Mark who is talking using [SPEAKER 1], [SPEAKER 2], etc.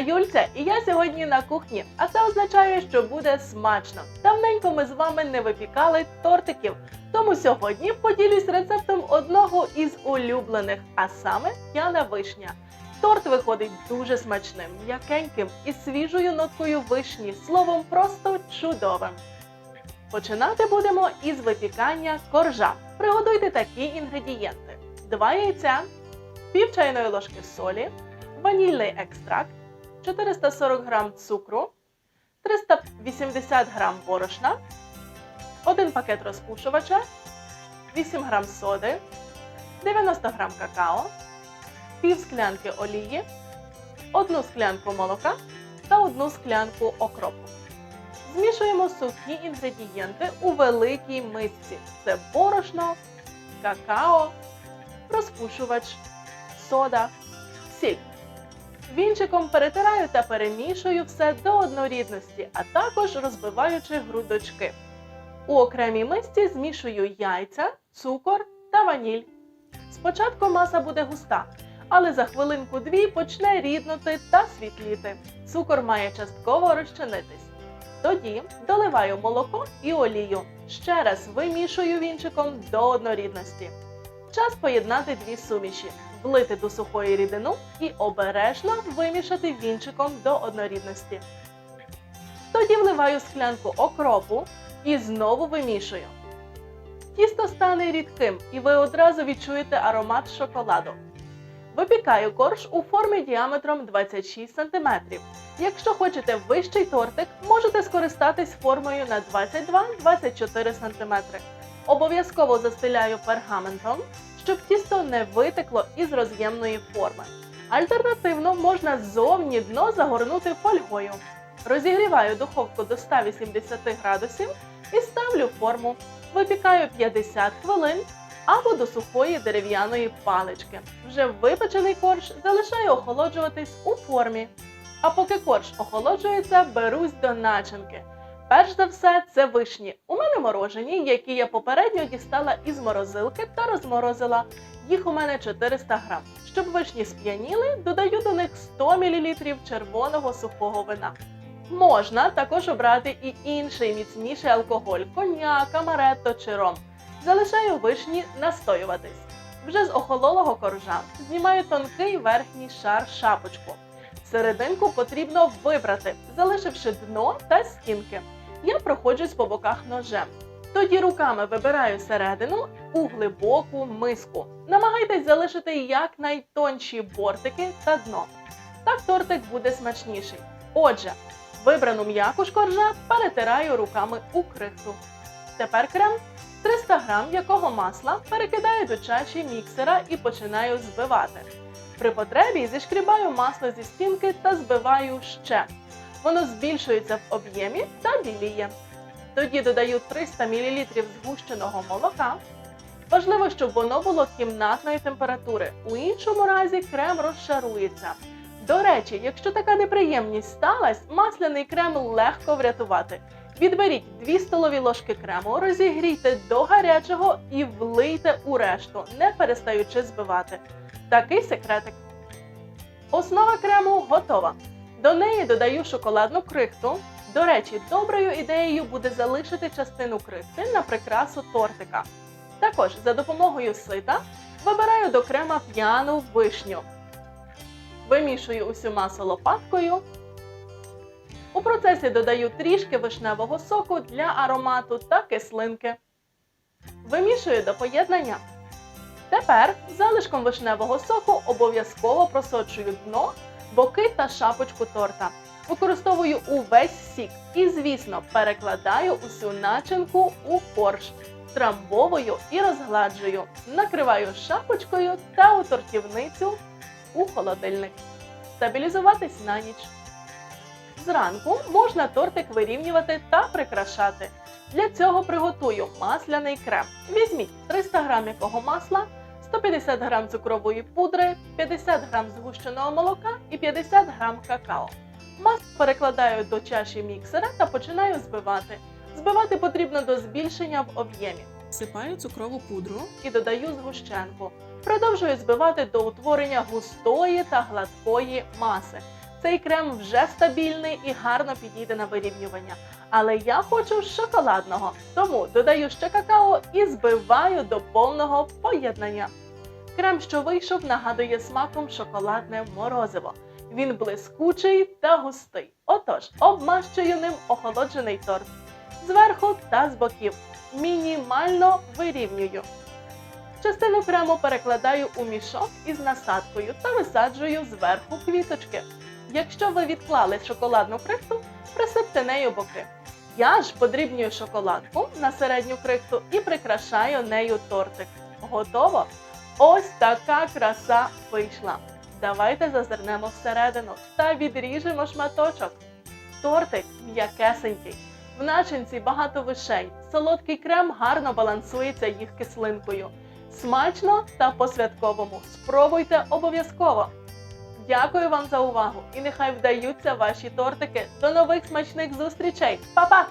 [SPEAKER 1] Юльця, і я сьогодні на кухні. А це означає, що буде смачно. Давненько ми з вами не випікали тортиків. Тому сьогодні поділюсь рецептом одного із улюблених, а саме п'яна вишня. Торт виходить дуже смачним, м'якеньким і свіжою ноткою вишні. Словом, просто чудовим. Починати будемо із випікання коржа. Приготуйте такі інгредієнти: 2 яйця, пів чайної ложки солі, ванільний екстракт, 440 г цукру, 380 г борошна, 1 пакет розпушувача, 8 г соди, 90 г какао, пів склянки олії, 1 склянку молока та 1 склянку окропу. Змішуємо сухі інгредієнти у великій мисці. Це борошно, какао, розпушувач, сода, сіль. Вінчиком перетираю та перемішую все до однорідності, а також розбиваючи грудочки. У окремій мисці змішую яйця, цукор та ваніль. Спочатку маса буде густа, але за хвилинку-дві почне ріднути та світліти. Цукор має частково розчинитись. Тоді доливаю молоко і олію. Ще раз вимішую вінчиком до однорідності. Час поєднати дві суміші, влити до сухої рідину і обережно вимішати вінчиком до однорідності. Тоді вливаю склянку окропу і знову вимішую. Тісто стане рідким, і ви одразу відчуєте аромат шоколаду. Випікаю корж у формі діаметром 26 см. Якщо хочете вищий тортик, можете скористатись формою на 22-24 см. Обов'язково застеляю пергаментом, щоб тісто не витекло із роз'ємної форми. Альтернативно можна ззовні дно загорнути фольгою. Розігріваю духовку до 180 градусів і ставлю форму. Випікаю 50 хвилин або до сухої дерев'яної палички. Вже випечений корж залишаю охолоджуватись у формі. А поки корж охолоджується, берусь до начинки. Перш за все, це вишні. У мене морожені, які я попередньо дістала із морозилки та розморозила. Їх у мене 400 грам. Щоб вишні сп'яніли, додаю до них 100 мл червоного сухого вина. Можна також обрати і інший міцніший алкоголь коньяк, амаретто чи ром. Залишаю вишні настоюватись. Вже з охололого коржа знімаю тонкий верхній шар шапочку. Серединку потрібно вибрати, залишивши дно та стінки. Я проходжусь по боках ножем. Тоді руками вибираю середину у глибоку миску. Намагайтесь залишити якнайтонші бортики та дно. Так тортик буде смачніший. Отже, вибрану м'яку коржа перетираю руками у крихту. Тепер крем 300 грам якого масла перекидаю до чаші міксера і починаю збивати. При потребі зішкрібаю масло зі стінки та збиваю ще. Воно збільшується в об'ємі та біліє. Тоді додаю 300 мл згущеного молока. Важливо, щоб воно було кімнатної температури. У іншому разі крем розшарується. До речі, якщо така неприємність сталася, масляний крем легко врятувати. Відберіть 2 столові ложки крему, розігрійте до гарячого і влийте у решту, не перестаючи збивати. Такий секретик. Основа крему готова. До неї додаю шоколадну крихту. До речі, доброю ідеєю буде залишити частину крихти на прикрасу тортика. Також за допомогою сита вибираю до крема п'яну вишню. Вимішую усю масу лопаткою. У процесі додаю трішки вишневого соку для аромату та кислинки. Вимішую до поєднання. Тепер залишком вишневого соку обов'язково просочую дно, боки та шапочку торта. Використовую увесь сік і, звісно, перекладаю усю начинку у корж, трамбовую і розгладжую, накриваю шапочкою та у тортівницю у холодильник. Стабілізуватись на ніч. Зранку можна тортик вирівнювати та прикрашати. Для цього приготую масляний крем. Візьміть 300 г якого масла, 150 г цукрової пудри, 50 г згущеного молока і 50 г какао. Масло перекладаю до чаші міксера та починаю збивати. Збивати потрібно до збільшення в об'ємі.
[SPEAKER 2] Всипаю цукрову пудру.
[SPEAKER 1] і додаю згущенку. Продовжую збивати до утворення густої та гладкої маси. Цей крем вже стабільний і гарно підійде на вирівнювання. Але я хочу шоколадного, тому додаю ще какао і збиваю до повного поєднання. Крем, що вийшов, нагадує смаком шоколадне морозиво. Він блискучий та густий. Отож, обмащую ним охолоджений торт зверху та з боків. Мінімально вирівнюю. Частину крему перекладаю у мішок із насадкою та висаджую зверху квіточки. Якщо ви відклали шоколадну крихту, присипте нею боки. Я ж подрібнюю шоколадку на середню крихту і прикрашаю нею тортик. Готово? Ось така краса вийшла. Давайте зазирнемо всередину та відріжемо шматочок. Тортик м'якесенький. В начинці багато вишень. Солодкий крем гарно балансується їх кислинкою. Смачно та по-святковому. Спробуйте обов'язково. Дякую вам за увагу і нехай вдаються ваші тортики. До нових смачних зустрічей. Па-па!